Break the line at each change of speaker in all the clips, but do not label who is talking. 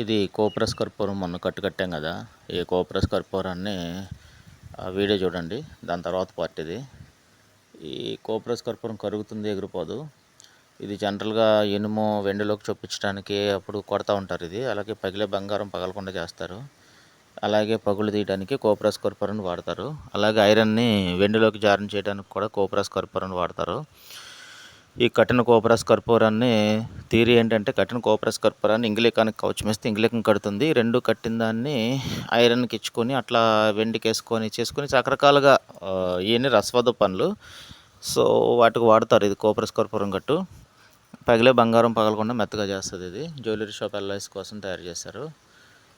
ఇది కోప్రస్ కర్పూరం మొన్న కట్టు కట్టాం కదా. ఈ కోప్రస్ కర్పూరాన్ని వీడియో చూడండి దాని తర్వాత పార్ట్ ఇది. ఈ కోప్రస్ కర్పూరం కరుగుతుంది ఎగిరిపోదు. ఇది జనరల్గా ఇనుము వెండిలోకి చొప్పించడానికి అప్పుడు కొడతా ఉంటారు ఇది. అలాగే పగిలే బంగారం పగలకుండా చేస్తారు. అలాగే పగులు తీయడానికి కోప్రస్ కర్పూరాన్ని వాడతారు. అలాగే ఐరన్ని వెండిలోకి జారం చేయడానికి కూడా కోప్రస్ కర్పూరాన్ని వాడతారు. ఈ కఠిన కోపరస్ కర్పూరాన్ని థీరీ ఏంటంటే కఠిన కోపరస్ కర్పూరాన్ని ఇంగ్లీకానికి కవచం వేస్తే ఇంగిలీకం కడుతుంది. రెండు కట్టిన దాన్ని ఐరన్కి ఇచ్చుకొని అట్లా వెండికేసుకొని చేసుకొని రకరకాలుగా ఇవన్నీ రసవద పనులు. సో వాటికి వాడతారు ఇది కోపరస్ కర్పూరం కట్టు పగిలే బంగారం పగలకుండా మెత్తగా చేస్తుంది ఇది. జ్యువెలరీ షాప్ ఎల్లైస్ కోసం తయారు చేస్తారు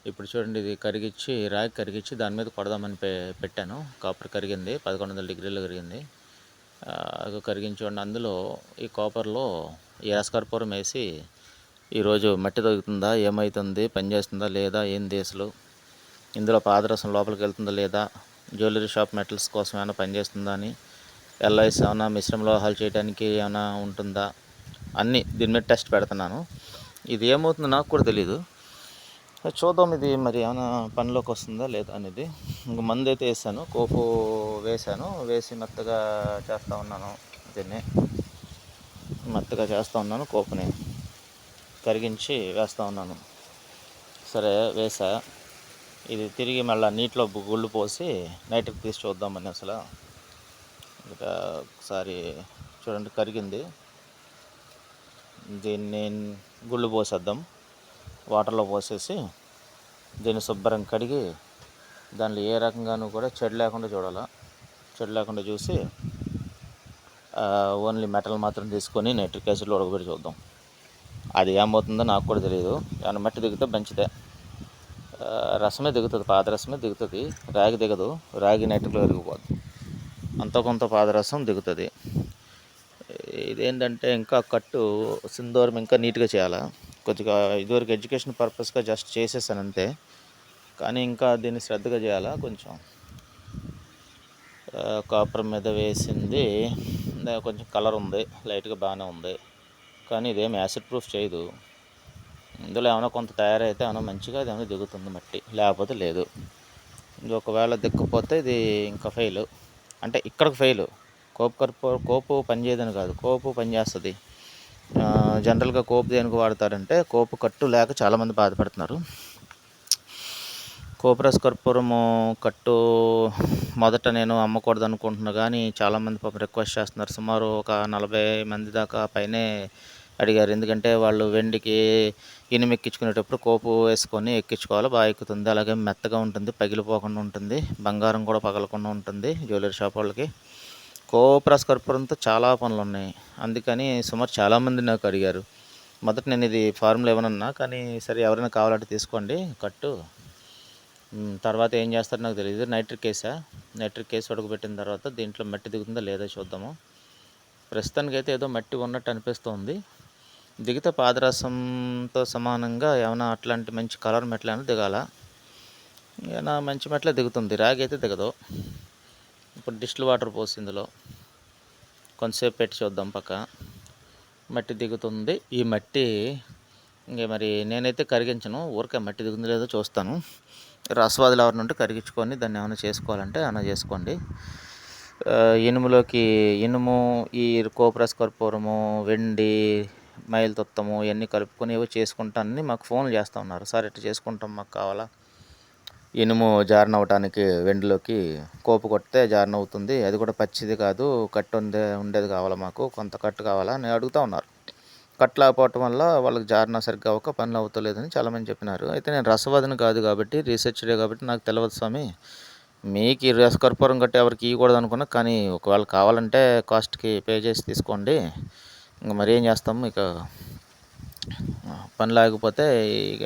ఇప్పుడు చూడండి ఇది కరిగిచ్చి రాగి కరిగిచ్చి దాని మీద కొడదామని పెట్టాను. కాపర్ కరిగింది పదకొండు వందల డిగ్రీలు కరిగింది. కరిగించుకోండి అందులో ఈ కాపర్లో ఈ వేసి ఈరోజు మట్టి తగ్గుతుందా ఏమవుతుంది పనిచేస్తుందా? లేదా? ఏం దేశలు ఇందులో పాదరసం లోపలికి వెళ్తుందా లేదా? జ్యువెలరీ షాప్ మెటల్స్ కోసం ఏమైనా పనిచేస్తుందా అని? ఎల్ఐసి ఏమైనా మిశ్రమ లోహాలు చేయడానికి ఏమైనా ఉంటుందా? అన్నీ దీని మీద టెస్ట్ పెడుతున్నాను. ఇది ఏమవుతుందో నాకు కూడా తెలీదు. చూద్దాం ఇది మరి ఏమైనా పనిలోకి వస్తుందా లేదా అనేది. ఇంక మందు అయితే వేసాను కోపు వేసాను వేసి మెత్తగా చేస్తూ ఉన్నాను దీన్ని. మెత్తగా చేస్తూ ఉన్నాను కోపుని కరిగించి వేస్తూ ఉన్నాను. సరే వేసా. ఇది తిరిగి మళ్ళీ నీటిలో గుళ్ళు పోసి నైట్కి తీసి చూద్దామని అసలు. ఇంకా ఒకసారి చూడండి కరిగింది. దీన్ని గుళ్ళు పోసేద్దాం. వాటర్లో పోసేసి దీన్ని శుభ్రం కడిగి దానిలో ఏ రకంగానూ కూడా చెడు లేకుండా చూడాలి. చెడు లేకుండా చూసి ఓన్లీ మెటల్ మాత్రం తీసుకొని నైట్రిక్ యాసిడ్లో ఉడకబెట్టి చూద్దాం. అది ఏమవుతుందో నాకు కూడా తెలియదు కానీ మట్టి దిగితే మంచిదే. రసమే దిగుతుంది పాదరసమే దిగుతుంది. రాగి దిగదు రాగి నైట్రిక్లో విరిగిపోద్ది అంత కొంత పాదరసం దిగుతుంది. ఇదేంటంటే ఇంకా కట్టు సింధూరం ఇంకా నీట్గా చేయాలా. కొద్దిగా ఇదివరకు ఎడ్యుకేషన్ పర్పస్గా జస్ట్ చేసేసాను అంతే కానీ ఇంకా దీన్ని శ్రద్ధగా చేయాలా? కొంచెం. కాపర్ మీద వేసింది. కొంచెం కలర్ ఉంది. లైట్గా బాగానే ఉంది. కానీ ఇదేం యాసిడ్ ప్రూఫ్ చేయదు. ఇందులో ఏమైనా కొంత తయారైతే ఏమైనా మంచిగా అది ఏమైనా దిగుతుంది మట్టి. లేకపోతే లేదు. ఇది ఒకవేళ దిక్కుపోతే ఇది ఇంకా ఫెయిల్. అంటే ఇక్కడికి ఫెయిల్. కోపు కర్పూ కోపు పనిచేయదని కాదు. కోపు పనిచేస్తుంది. జనరల్గా కోపు దేనికి వాడతారంటే కోపు కట్టు లేక చాలామంది బాధపడుతున్నారు. కోపరస్ కర్పూరము కట్టు మొదట నేను అమ్మకూడదు అనుకుంటున్నా కానీ చాలామంది పాపం రిక్వెస్ట్ చేస్తున్నారు. సుమారు ఒక నలభై మంది దాకా పైనే అడిగారు. ఎందుకంటే వాళ్ళు వెండికి ఇనుము ఎక్కించుకునేటప్పుడు కోపు వేసుకొని ఎక్కించుకోవాలి. బాగా ఎక్కుతుంది. అలాగే మెత్తగా ఉంటుంది పగిలిపోకుండా ఉంటుంది బంగారం కూడా పగలకుండా ఉంటుంది జ్యువెలరీ షాప్ వాళ్ళకి. కోప్రస్ కర్పూరంతో చాలా పనులు ఉన్నాయి అందుకని సుమారు చాలామంది నాకు అడిగారు. మొదట నేను ఇది ఫార్ములా ఇవ్వనన్నా కానీ సరే ఎవరైనా కావాలంటే తీసుకోండి కట్టు. తర్వాత ఏం చేస్తారో నాకు తెలియదు నైట్రిక్ కేసా? నైట్రిక్ కేసు ఉడకబెట్టిన తర్వాత దీంట్లో మట్టి దిగుతుందా లేదా చూద్దాము. ప్రస్తుతానికైతే ఏదో మట్టి ఉన్నట్టు అనిపిస్తుంది. దిగితే పాదరసంతో సమానంగా ఏమైనా అట్లాంటి మంచి కలర్ మెట్లైనా దిగాల? ఏమైనా మంచి మెట్లే దిగుతుంది. రాగి అయితే దిగదు. ఇప్పుడు డిస్టిల్ వాటర్ పోసి ఇందులో కొంతసేపు పెట్టి చూద్దాం పక్క. మట్టి దిగుతుంది. ఈ మట్టి ఇంక మరి నేనైతే కరిగించను. ఊరికే మట్టి దిగుంది లేదో చూస్తాను. రసవాదులు ఎవరిని ఉంటే కరిగించుకొని దాన్ని ఏమైనా చేసుకోవాలంటే ఏమైనా చేసుకోండి. ఇనుములోకి ఇనుము ఈ కోపరస్ కర్పూరము వెండి మైల్ తొత్తము ఇవన్నీ కలుపుకొని ఏవో చేసుకుంటానని మాకు ఫోన్లు చేస్తూ ఉన్నారు. సార్ ఇట్లా చేసుకుంటాం మాకు కావాలా? ఇనుము జారన అవ్వటానికి వెండిలోకి కోపు కొడితే జారన అవుతుంది అది కూడా పచ్చిది కాదు కట్టు ఉండే ఉండేది కావాలా మాకు కొంత కట్టు కావాలా అని అడుగుతూ ఉన్నారు. కట్టు లేకపోవటం వల్ల వాళ్ళకి జారన సరిగ్గా అవ్వక పనులు అవుతలేదని చాలామంది చెప్పినారు. అయితే నేను రసవాదిని కాదు కాబట్టి రీసెర్చ్డే కాబట్టి నాకు తెలియదు స్వామి. మీకు ఈ కర్పూరం కట్టి ఎవరికి ఇవ్వకూడదు అనుకున్నా కానీ ఒకవేళ కావాలంటే కాస్ట్కి పే చేసి తీసుకోండి. ఇంకా మరి ఏం చేస్తాము ఇక పని లేకపోతే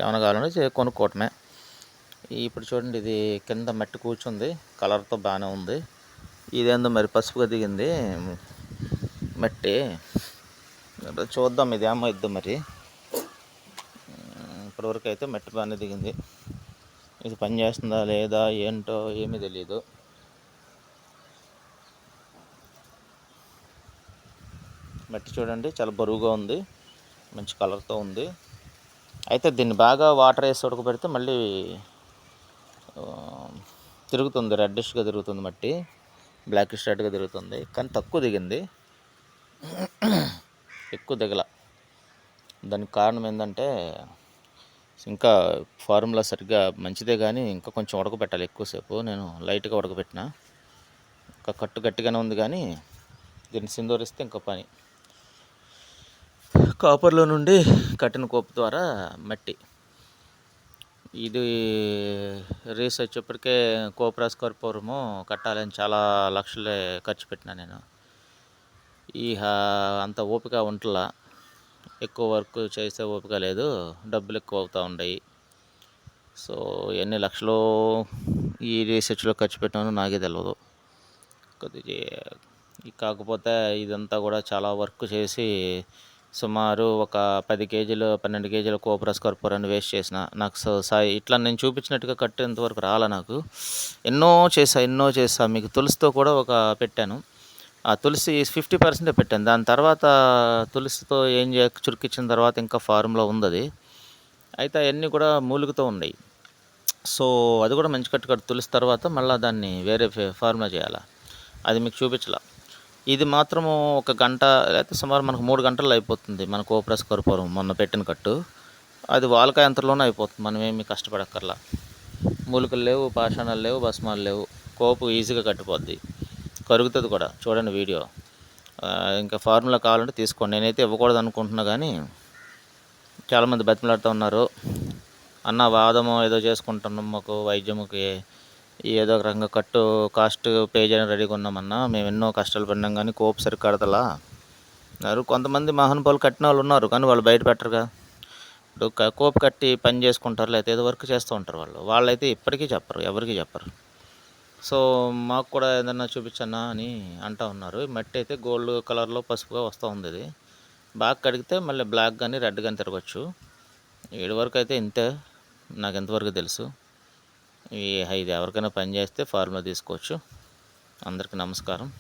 ఏమైనా కావాలంటే కొనుక్కోవటమే. ఇప్పుడు చూడండి ఇది కింద మట్టి కూర్చుంది. కలర్తో బాగానే ఉంది. ఇదేందో మరి పసుపుగా దిగింది. మట్టి. చూద్దాం ఇది ఏమైద్దో మరి. ఇప్పటివరకు అయితే మట్టి బాగానే దిగింది. ఇది పని చేస్తుందా లేదా ఏంటో ఏమీ తెలియదు మట్టి చూడండి చాలా బరువుగా ఉంది. మంచి కలర్తో ఉంది. అయితే దీన్ని బాగా వాటర్ వేసి ఉడకబెడితే మళ్ళీ తిరుగుతుంది రెడ్డిష్గా తిరుగుతుంది మట్టి బ్లాకిష్ రెడ్గా తిరుగుతుంది. కానీ తక్కువ దిగింది. ఎక్కువ దిగల. దానికి కారణం ఏంటంటే ఇంకా ఫార్ములా సరిగ్గా మంచిదే కానీ ఇంకా కొంచెం ఉడకబెట్టాలి ఎక్కువసేపు. నేను లైట్గా ఉడకబెట్టిన. ఇంకా కట్టు గట్టిగానే ఉంది కానీ దీన్ని సిందూరిస్తే ఇంకా పని. కాపర్లో నుండి కట్టిన కోపు ద్వారా మట్టి. ఇది రేస్ వచ్చేప్పటికే కోప్రాస్ కర్పూరము కట్టాలని చాలా లక్షలే ఖర్చు పెట్టినా నేను. ఈ అంత ఓపిక ఉంటలా. ఎక్కువ వర్క్ చేసే ఓపిక లేదు. డబ్బులు ఎక్కువ అవుతూ ఉన్నాయి సో ఎన్ని లక్షలు ఈ రీసెర్చ్లో ఖర్చు పెట్టానో నాకే తెలియదు కొద్దిగా కాకపోతే ఇదంతా కూడా చాలా వర్క్ చేసి సుమారు ఒక పది కేజీలు పన్నెండు కేజీల కోపరస్ కర్పూరాన్ని వేస్ట్ చేసిన. నాకు సో సాయి ఇట్లా నేను చూపించినట్టుగా కట్టేంతవరకు రాలే నాకు. ఎన్నో చేసా ఎన్నో చేసా మీకు తులసితో కూడా ఒక పెట్టాను. ఆ తులసి ఫిఫ్టీ పర్సెంటే పెట్టాను. దాని తర్వాత తులసితో ఏం చే చురికిచ్చిన తర్వాత ఇంకా ఫార్ములా ఉంది అది అయితే అవన్నీ కూడా మూలుగుతూ ఉన్నాయి. సో అది కూడా మంచి కట్టు కట్టు తులసి తర్వాత మళ్ళీ దాన్ని వేరే ఫే- ఫార్ములా చేయాలి. అది మీకు చూపించలా. ఇది మాత్రము ఒక గంట లేకపోతే సుమారు మనకు మూడు గంటల్లో అయిపోతుంది మన కోప్రస్ కర్పూరం మొన్న పెట్టిన కట్టు. అది వాలక యంత్రంలోనే అయిపోతుంది మనం ఏమి కష్టపడక్కర్లా. మూలికలు లేవు పాషాణాలు లేవు భస్మాలు లేవు. కోపు ఈజీగా కట్టిపోద్ది. కరుగుతుంది కూడా చూడండి వీడియో. ఇంకా ఫార్ములా కావాలంటే తీసుకోండి. నేనైతే ఇవ్వకూడదు అనుకుంటున్నా కానీ చాలామంది బతిమలాడుతూ ఉన్నారు. అన్న వాదము ఏదో చేసుకుంటున్నాం మాకు వైద్యముకి ఏదో ఒక రకంగా కట్టు కాస్ట్ పే చేయడం రెడీగా ఉన్నామన్నా మేము ఎన్నో కష్టాలు పడినాం కానీ కోపు సరి కడతలా. అన్నారు కొంతమంది మహానుభావులు కట్టిన వాళ్ళు ఉన్నారు కానీ వాళ్ళు బయట పెట్టరుగా. ఇప్పుడు కోపు కట్టి పని చేసుకుంటారు లేకపోతే ఏదో వర్క్ చేస్తూ ఉంటారు వాళ్ళు. వాళ్ళైతే ఇప్పటికీ చెప్పరు ఎవరికి చెప్పరు. సో మాకు కూడా ఏదన్నా చూపించన్నా అని అంటూ ఉన్నారు. ఈ మట్టి అయితే గోల్డ్ కలర్లో పసుపుగా వస్తూ ఉంది ఇది. బాగా కడిగితే మళ్ళీ బ్లాక్ కానీ రెడ్ కానీ తిరగచ్చు. ఏడు వరకు అయితే ఇంతే. నాకు ఎంతవరకు తెలుసు. ఈ ఇది ఎవరికైనా పని చేస్తే ఫార్ములా తీసుకోవచ్చు. అందరికీ నమస్కారం.